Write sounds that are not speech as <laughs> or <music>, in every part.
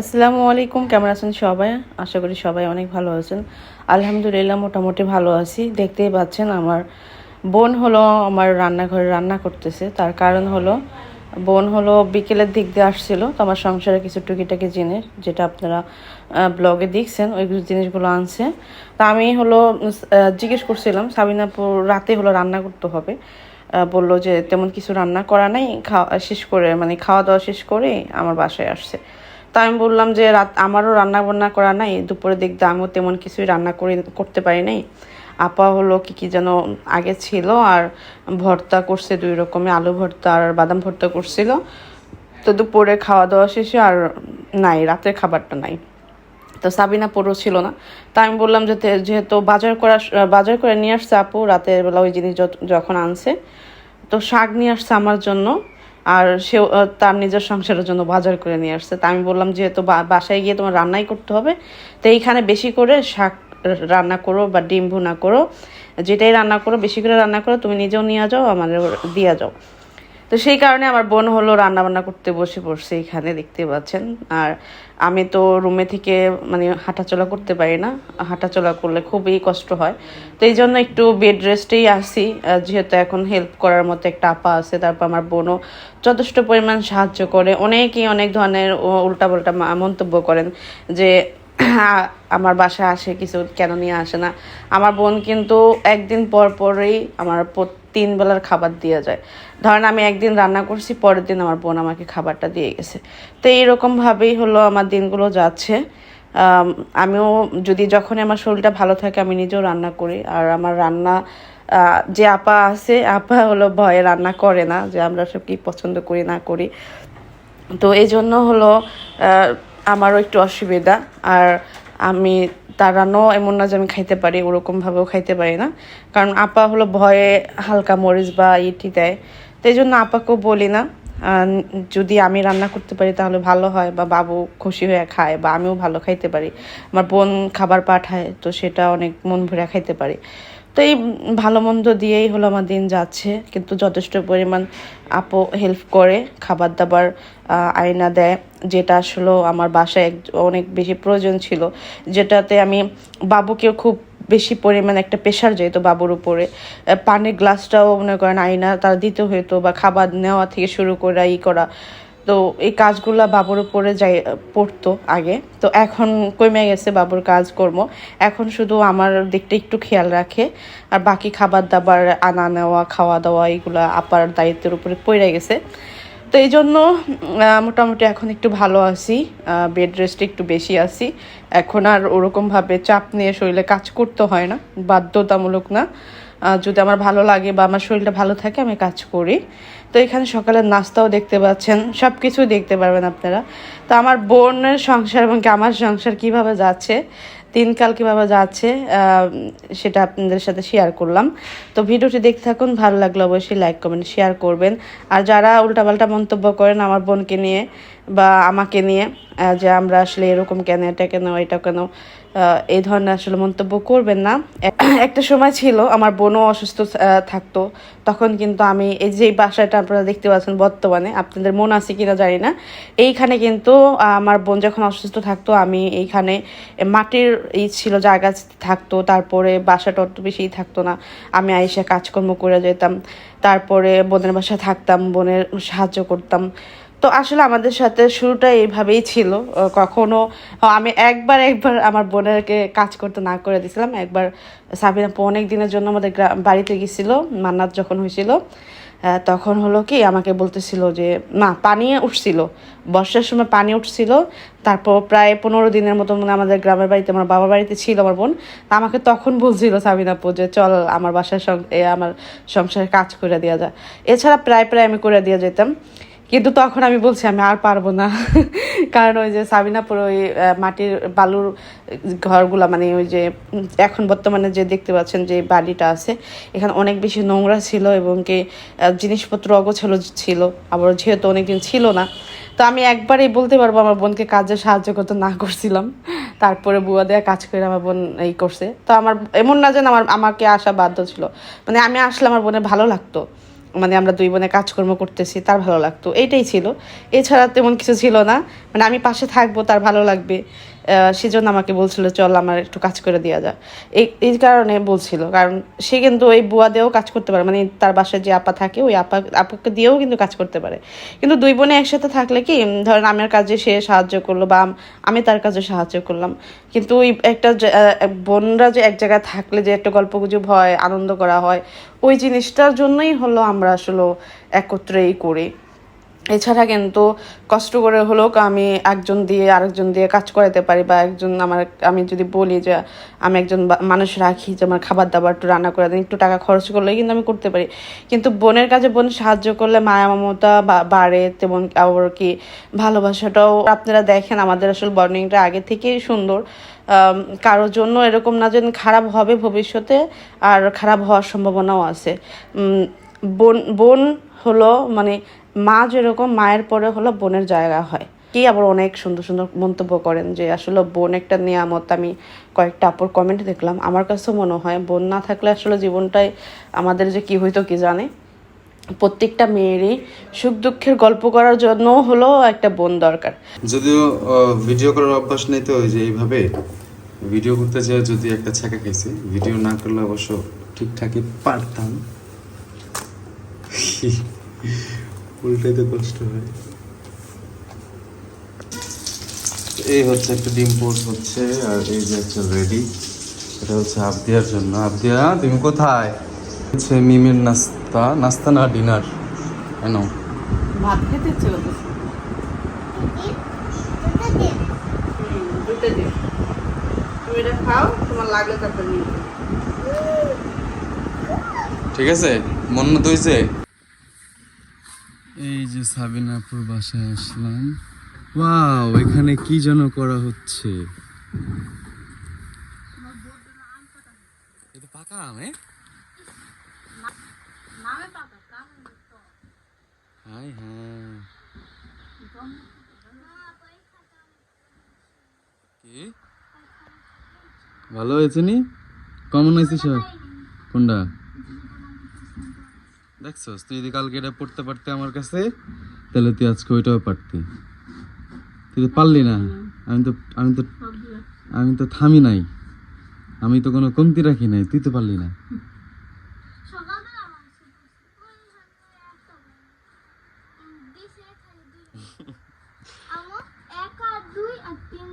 আসসালামু আলাইকুম, কেমন আছেন সবাই? আশা করি সবাই অনেক ভালো আছেন। আলহামদুলিল্লাহ, মোটামুটি ভালো আছি। দেখতেই পাচ্ছেন আমার বোন হলো আমার রান্নাঘরে রান্না করতেছে। তার কারণ হলো, বোন হলো বিকেলের দিক দিয়ে আসছিল, তো আমার সংসারে কিছু টুকিটাকি জিনিস যেটা আপনারা ব্লগে দেখছেন, ওই জিনিসগুলো আনছে। তা আমি হলো জিজ্ঞেস করছিলাম, সাবিনাপুর রাতে হলো রান্না করতে হবে। বলল যে তেমন কিছু রান্না করা নাই, খাওয়া শেষ করে মানে খাওয়া দাওয়া শেষ করে আমার বাসায় আসছে। তা আমি বললাম যে রাত, আমারও রান্না বান্না করা নাই, দুপুরের দিক আমিও তেমন কিছুই রান্না করে, করতে পারি নাই। আপা হলো কি কি যেন আগে ছিল আর ভর্তা করছে দুই রকমের, আলু ভর্তা আর বাদাম ভর্তা করছিল। তো দুপুরে খাওয়া দাওয়া শেষে আর নাই, রাতের খাবারটা নাই। তো সাবিনা পুরো ছিল না। তা আমি বললাম যে যেহেতু বাজার করা, বাজার করে নিয়ে আসছে আপু, রাতের বেলা ওই জিনিস যখন আনছে, তো শাক নিয়ে আসছে আমার জন্য। আর সেও তার নিজের সংসারের জন্য বাজার করে নিয়ে আসছে। তা আমি বললাম, যেহেতু বাসায় গিয়ে তোমার রান্নাই করতে হবে, তো এইখানে বেশি করে শাক রান্না করো বা ডিম ভুনা করো। যেটাই রান্না করো, বেশি করে রান্না করো, তুমি নিজেও নিয়ে যাও আমাদের দিয়ে যাও। তো সেই কারণে আমার বোন হলো রান্না বান্না করতে বসে পড়ছে এখানে, দেখতে পাচ্ছেন। আর আমি তো রুমে থেকে মানে হাঁটাচলা করতে পারি না। হাঁটাচলা করলে খুবই কষ্ট হয়। তো এই জন্য একটু বেড রেস্টেই আসি। যেহেতু এখন হেল্প করার মতো একটা আপা আছে, তারপর আমার বোনও যথেষ্ট পরিমাণ সাহায্য করে। অনেকেই অনেক ধরনের উল্টা উল্টাপাল্টা মন্তব্য করেন যে <coughs> আমার বাসায় আসে, কিছু কেন নিয়ে আসে না। আমার বোন কিন্তু একদিন পর পরেই আমার তিন বেলার খাবার দিয়ে যায়। ধরেন আমি একদিন রান্না করছি, পরের দিন আমার বোন আমাকে খাবারটা দিয়ে গেছে। তো এইরকমভাবেই হলো আমার দিনগুলো যাচ্ছে। আমিও যদি যখনই আমার শরীরটা ভালো থাকে, আমি নিজেও রান্না করি। আর আমার রান্না যে আপা আছে, আপা হলো ভয়ে রান্না করে না, যে আমরা সব কি পছন্দ করি, না করি। তো এই জন্য হলো আমারও একটু অসুবিধা। আর আমি তারানো এমন না যে আমি খাইতে পারি, ওরকমভাবেও খাইতে পারি না। কারণ আপা হলো ভয়ে হালকা মরিচ বা ইটি দেয়। তো এই জন্য আপাকেও বলি না। যদি আমি রান্না করতে পারি তাহলে ভালো হয় বা বাবু খুশি হয়ে খায় বা আমিও ভালো খাইতে পারি। আমার বোন খাবার পাঠায় তো সেটা অনেক মন ভরে খাইতে পারি। তো এই ভালো মন্দ দিয়েই হলো আমার দিন যাচ্ছে। কিন্তু যথেষ্ট পরিমাণ আপু হেল্প করে, খাবার দাবার আয়না দেয়, যেটা আসলে আমার বাসায় অনেক বেশি প্রয়োজন ছিল। যেটাতে আমি বাবুকেও খুব বেশি পরিমাণ একটা প্রেশার যেত বাবুর উপরে। পানির গ্লাসটাও মনে করেন আয়না তার দিতে হতো বা খাবার নেওয়া থেকে শুরু করে ই করা। তো এই কাজগুলো বাবুর উপরে যাই, পড়তো আগে। তো এখন কমে গেছে বাবুর কাজকর্ম। এখন শুধু আমার দিকটা একটু খেয়াল রাখে। আর বাকি খাবার দাবার আনা নেওয়া খাওয়া দাওয়া এগুলো আপার দায়িত্বের উপরে পড়ে গেছে। তো এই জন্য মোটামুটি এখন একটু ভালো আছি। বেড রেস্ট একটু বেশি আছি। এখন আর ওরকমভাবে চাপ নিয়ে শরীরে কাজ করতে হয় না। বাধ্যতামূলক না। যদি আমার ভালো লাগে বা আমার শরীরটা ভালো থাকে, আমি কাজ করি। তো এখানে সকালের নাস্তাও দেখতে পাচ্ছেন সব কিছু দেখতে পারবেন আপনারা। তো আমার বোনের সংসার এবং আমার সংসার কীভাবে যাচ্ছে, দিনকাল কীভাবে যাচ্ছে সেটা আপনাদের সাথে শেয়ার করলাম। তো ভিডিওটি দেখতে থাকুন, ভালো লাগলে অবশ্যই লাইক কমেন্ট শেয়ার করবেন। আর যারা উল্টাপাল্টা মন্তব্য করেন আমার বোনকে নিয়ে বা আমাকে নিয়ে যে আমরা আসলে এরকম কেন, এটা কেন এটা কেন এই ধরনের আসলে মন্তব্য করবেন না। একটা সময় ছিল, আমার বোনও অসুস্থ থাকতো। তখন কিন্তু আমি এই যে বাসাটা আপনারা দেখতে পাচ্ছেন বর্তমানে, আপনাদের মন আছে কিনা জানি না। এইখানে কিন্তু আমার বোন যখন অসুস্থ থাকতো, আমি এইখানে মাটির এই ছিল, জায়গা থাকতো। তারপরে বাসাটা অত বেশি থাকতো না। আমি আইসা কাজকর্ম করে যেতাম। তারপরে বোনের বাসায় থাকতাম, বোনের সাহায্য করতাম। তো আসলে আমাদের সাথে শুরুটা এইভাবেই ছিল। কখনো আমি একবার একবার আমার বোনেরকে কাজ করতে না করে দিয়েছিলাম। একবার সাবিনা অনেক দিনের জন্য আমাদের বাড়িতে গেছিল, মান্নাত যখন হয়েছিল তখন হলো কি আমাকে বলতেছিল যে না পানি উঠছিল। বর্ষার সময় পানি উঠছিল। তারপর প্রায় পনেরো দিনের মতো মানে আমাদের গ্রামের বাড়িতে, আমার বাবার বাড়িতে ছিল আমার বোন। আমাকে তখন বলছিল সাবিনা আপু যে, চল আমার বাসার আমার সংসারে কাজ করে দেওয়া যায়। এছাড়া প্রায় প্রায় আমি করে দিয়ে যেতাম। কিন্তু তখন আমি বলছি, আমি আর পারব না। কারণ ওই যে সাবিনাপুর ওই মাটির বালুর ঘরগুলা মানে ওই যে এখন বর্তমানে যে দেখতে পাচ্ছেন যে বাড়িটা আছে, এখানে অনেক বেশি নোংরা ছিল এবং কি জিনিসপত্র অগোছালো ছিল। আবার যেহেতু অনেকদিন ছিল না, তো আমি একবারই বলতে পারব, আমার বোনকে কাজে সাহায্য করতে না করছিলাম। তারপরে বুয়া দেয়া কাজ করে আমার বোন এই করছে। তো আমার, এমন না যেন আমার, আমাকে আসা বাধ্য ছিল। মানে আমি আসলে আমার বোনের ভালো লাগতো। মানে আমরা দুই বোনে কাজকর্ম করতেছি, তার ভালো লাগতো। এইটাই ছিল। এছাড়া তেমন কিছু ছিল না। মানে আমি পাশে থাকব, তার ভালো লাগবে। সেজন্য আমাকে বলছিল, চল আমার একটু কাজ করে দেওয়া যায় এই এই কারণে বলছিল, কারণ সে কিন্তু ওই বুয়া দিয়েও কাজ করতে পারে মানে তার বাসায় যে আপা থাকে, ওই আপা, আপাকে দিয়েও কিন্তু কাজ করতে পারে। কিন্তু দুই বোনে একসাথে থাকলে কি ধরেন আমার কাজে সে সাহায্য করল বা আমি তার কাজে সাহায্য করলাম। কিন্তু ওই একটা বোনরা যে এক জায়গায় থাকলে যে একটা গল্প গুজব হয়, আনন্দ করা হয়, ওই জিনিসটার জন্যই হলো আমরা আসলে একত্রেই করি। এছাড়া কিন্তু কষ্ট করে হলেও আমি একজন দিয়ে আরেকজন দিয়ে কাজ করাতে পারি বা একজন আমার, আমি যদি বলি যে আমি একজন মানুষ রাখি যে আমার খাবার দাবার একটু রান্না করে দিন, একটু টাকা খরচ করলে কিন্তু আমি করতে পারি। কিন্তু বোনের কাজে বোন সাহায্য করলে মায়া মমতা বাড়ে তেমন আবার কি ভালোবাসাটাও আপনারা দেখেন, আমাদের আসলে বর্নিংটা আগে থেকেই সুন্দর। কারোর জন্য এরকম না যেন খারাপ হবে ভবিষ্যতে আর খারাপ হওয়ার সম্ভাবনাও আছে। বোন বোন হলো মানে মা যেরকম, মায়ের পরে হলো বোনের জায়গা হয়। কি আবার অনেক সুন্দর সুন্দর মন্তব্য করেন যে, আসলে বোন একটা নিয়ামত। আমি কয়েকটা আপুর কমেন্ট দেখলাম। আমার কাছেও মনে হয়, বোন না থাকলে আসলে জীবনটাই আমাদের যে কি হইতো কি জানে? প্রত্যেকটা মেয়েরই সুখ দুঃখের গল্প করার জন্য হলো একটা বোন দরকার। যদিও ভিডিও করার অভ্যাস নেই তো যে এইভাবে। ভিডিও করতে যেয়ে যদি একটা ছ্যাঁকা খেয়েছি। ভিডিও না করলে অবশ্য ঠিকঠাকই পারতাম। <laughs> উল্টাইতে কষ্ট হয়। এই হচ্ছে একটা ডিম পোস্ট হচ্ছে আর এই যে একটা রেডি এটা হচ্ছে আবদিয়ার জন্য। আবদিয়া তুমি কোথায়? হচ্ছে মিমের নাস্তা নাস্তা না ডিনার? কেন ভাত খেতে। ঠিক আছে? মন মতো হয়েছে এই যে সাবিনাপুর বাসায় আসলাম। ওয়াও, এখানে কি যেন করা হচ্ছে? ভালো হয়েছে নি? কেমন হয়েছে সব? কোনটা? দেখছস তুই যদি কালকে এটা পড়তে পারতে আমার কাছে তাহলে তুই আজকে ওইটাও পারতি। তুই তো পারলি না। আমি তো আমি তো আমি তো থামি নাই। আমি তো কোনো কমতি রাখি নাই। তুই তো পারলি না। সকালবেলা মাংস করছি। ওই হাতে একটা উম, দিছে খালি দুই। আমার এক আর দুই আর তিন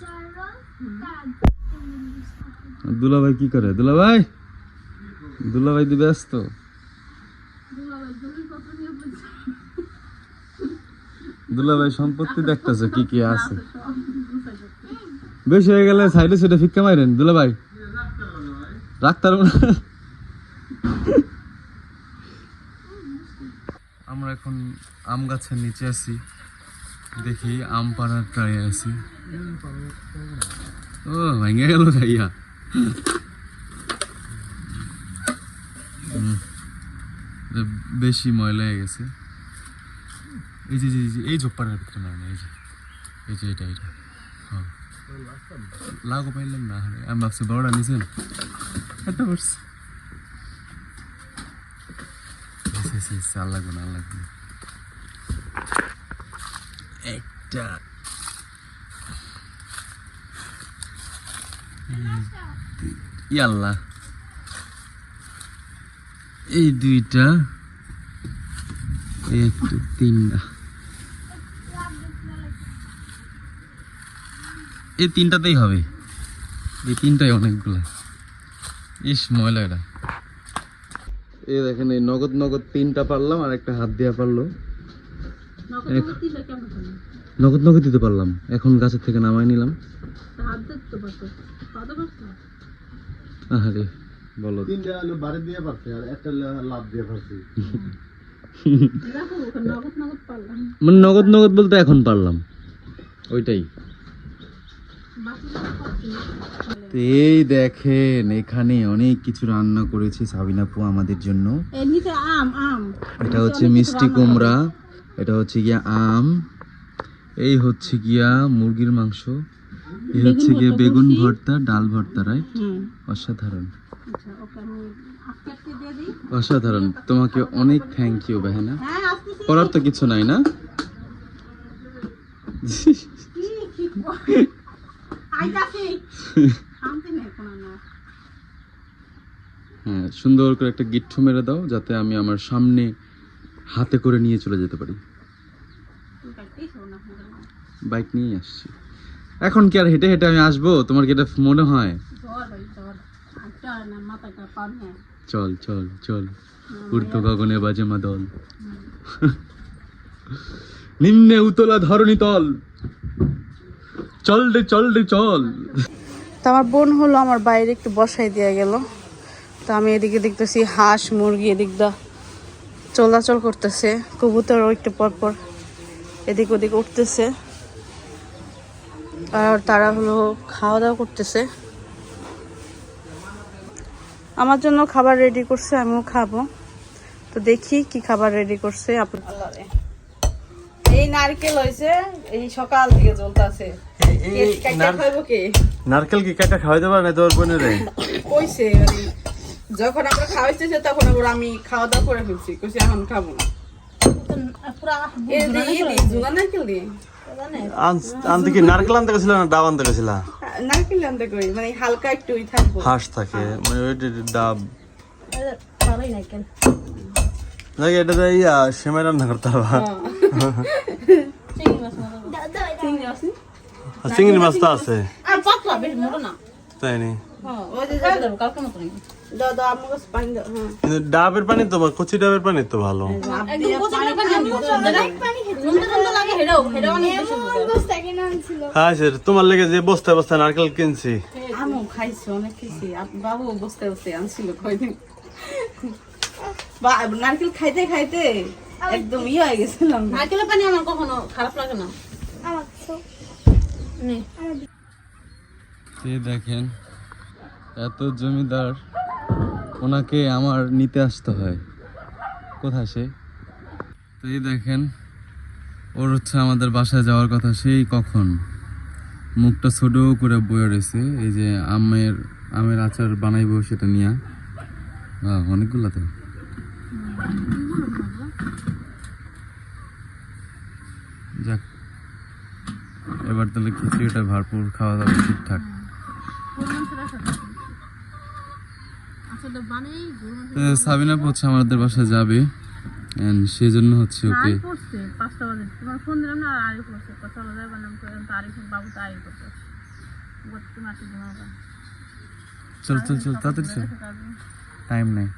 চার রং কাজ দুলা ভাই কি করে দুলা ভাই দুলা ভাই দিবে ব্যস্ত দুলা ভাই সম্পত্তি দেখতেছে, কি কি আছে। বেশি হয়ে গেলে সাইডে সাইডে ফিক্কা মারেন দুলা ভাই রাখতে পারব না আমরা এখন আম গাছের নিচে আছি। দেখি আম পাড়ার ট্রাই আছি। ও, ভেঙে গেল ভাইয়া। বেশি ময়লা হয়ে গেছে। এই যে এই ঝোপার ভিতরে না এই যে। এই যে এটা এটা। হ্যাঁ। লাগো পাইলাম না আরে, আমি ভাবছি বড়টা নিছেন? এটা করছি। আর লাগবে না আর লাগবে না। একটা। ইয়াল্লা এই দুইটা এই তিনটা। এই তিনটাতেই হবে। এই তিনটাই অনেকগুলো। ইস ময়লা এটা। এই দেখেন এই নগদ নগদ তিনটা পারলাম আর একটা হাত দেওয়া পারল। এক- নগদ নগদ দিতে পারলাম। এখন গাছের থেকে নামাই নিলাম। আরে বলো। তিনটা আলু বাড়ি দিয়ে পারছে আর একটা লাভ দিয়ে পারছি। মানে নগদ নগদ বলতে এখন পারলাম। ওইটাই। তো এই দেখেন এখানে অনেক কিছু রান্না করেছে সাবিনাপু আমাদের জন্য। এটা হচ্ছে মিষ্টি কুমড়া এটা হচ্ছে গিয়া আম এই হচ্ছে গিয়া মুরগির মাংস এই হচ্ছে গিয়া বেগুন ভর্তা ডাল ভর্তা রাইট অসাধারণ। অসাধারণ। তোমাকে অনেক থ্যাংক ইউ বেহানা। করার তো কিছু নাই না? <laughs> <laughs> হ্যাঁ সুন্দর করে একটা গিট্টু মেরে দাও যাতে আমি আমার সামনে হাতে করে নিয়ে চলে যেতে পারি। বাইক নিয়ে আসছি। এখন কি আর হেঁটে হেঁটে আমি আসব? তোমার কি এটা মনে হয়? চল চল চল। উর্ধ গগনে বাজে মাদল। <laughs> নিম্নে উতলা ধরণী তল। চল রে চল রে চল। তো আমার বোন হলো আমার বাইরে একটু বসাই দিয়ে গেল। তো আমি এদিকে দেখতেছি হাঁস মুরগি এদিক দা চলাচল করতেছে। কবুতর একটু পর পর এদিক ওদিক উঠতেছে। আর তারা হলো খাওয়া দাওয়া করতেছে। আমার জন্য খাবার রেডি করছে আমিও খাব। তো দেখি কি খাবার রেডি করছে। আপনার এই নারকেল হয়েছে এই সকাল থেকে কে নারকেল কি কাটা খাওয়াইতে পারে না তোর বোনের? কইছে মানে যখন আমরা খাওয়াইতেছে তখন আবার আমি খাওয়া দাওয়া করে ফেলছি। কইছে এখন খাব না। নারকেল আনতে কি নারকেল আনতে গেছিল না ডাব আনতে গেছিল? নারকেল আনতে কই মানে হালকা একটু থাকব। হাঁস থাকে মানে ওই ডাব। নাকি এটা তো ইয়া সেমাই রান্না করতে পারবা দাদা চিংড়ি আর চিংড়ি মাছ তো আছে। আর পাতলা বেশ মোটা না। তাই নি? হ্যাঁ হ্যাঁ। কিন্তু ডাবের পানি তো কচি ডাবের পানি তো ভালো। হ্যাঁ স্যার তোমার লেগে যে বস্তায় বস্তায় নারকেল কিনছি। বাবু বসতে বসতে আনছিল কয়দিন। বা নারকেল খাইতে খাইতে একদম ইয়ে হয়ে গেছিলাম। নারকেলের পানি আমার কখনো খারাপ লাগে না। দেখেন, এত জমিদার, ওনাকে আমার নিতে আসতে হয়। কোথায় সে? তো এই দেখেন, ওর হচ্ছে আমাদের বাসায় যাওয়ার কথা, সেই কখন? মুখটা ছোট করে বয়ে রয়েছে, এই যে আমের আমের আচার বানাইবো সেটা নিয়ে। অনেকগুলা তো। যাক এবার তাহলে খিচুড়িটা ভরপুর খাওয়া দাওয়া ঠিকঠাক। সাবিনা হচ্ছে আমাদের বাসায় যাবে সেজন্য হচ্ছে ওকে চল চল চল তাড়াতাড়ি চল। টাইম নেই।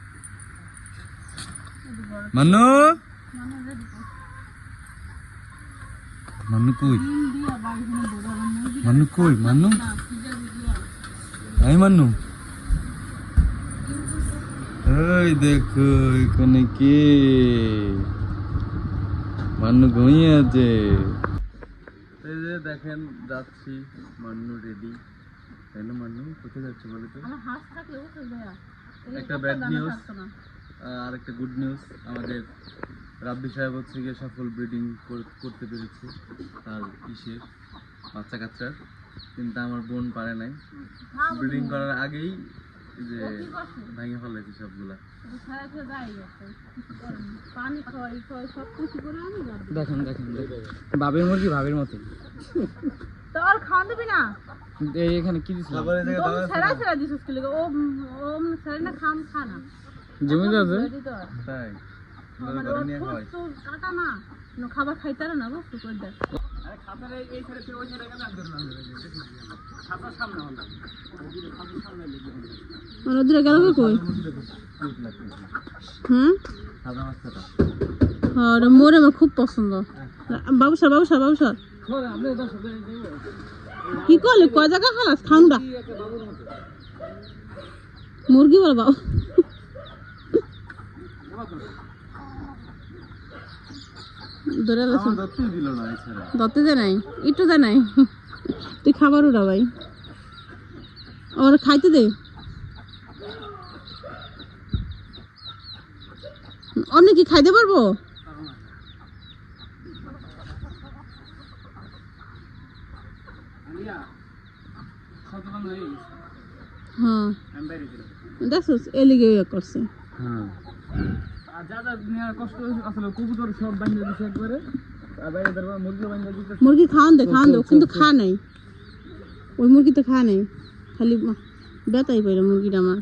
মান্নু? মান্নু কই? মান্নু কই? মান্নু এই মান্নু এই দেখো এখানে কে? মান্নু ঘুমিয়ে আছে। এই যে দেখেন যাচ্ছি। মান্নু রেডি তাই না মান্নু কোথায় যাচ্ছে বলো তো? একটা ব্যাড নিউজ আর একটা গুড নিউজ আমাদের রাব্বি সাহেব হচ্ছে গিয়ে সফল ব্রিডিং করতে পেরেছে তার ইসের বাচ্চা কাচ্চার। কিন্তু আমার বোন পারে নাই। ব্রিডিং করার আগেই যে ভেঙে ফেলেছে সবগুলা। দেখেন দেখেন বাবের মুরগি ভাবের মতো। তো আর খাওয়া দিবি না? এই এখানে কি দিছিল তারপরে এই জায়গায় ও দাদা ছেড়া ছেড়া দিছিস কি ও ও ছেড়ে না খাম খা না। জমিদার যে দিতে হয় তাই। খাবার খাইতে না বুঝতে করে রোদ্রে গেল কই? হ্যাঁ মোরে আমার খুব পছন্দ। বাবু স্যার বাবু স্যার বাবু স্যার। কি করলি? কয় জায়গা খালাস? খাউন্ডা মুরগি বল বাবু ধরে এছাড়া। দতে দে নাই? একটু দে নাই? তুই খাবার উড়া ভাই। ওর খাইতে দে। অনেক কি খাইতে পারব? হ্যাঁ দেখছ এলিগে ইয়ে করছে। হ্যাঁ। মুরগি খাওয়ান দে খাওয়ান দে কিন্তু খা নাই। ওই মুরগি তো খা নাই। খালি বেতাই পাইলো মুরগিটা আমার।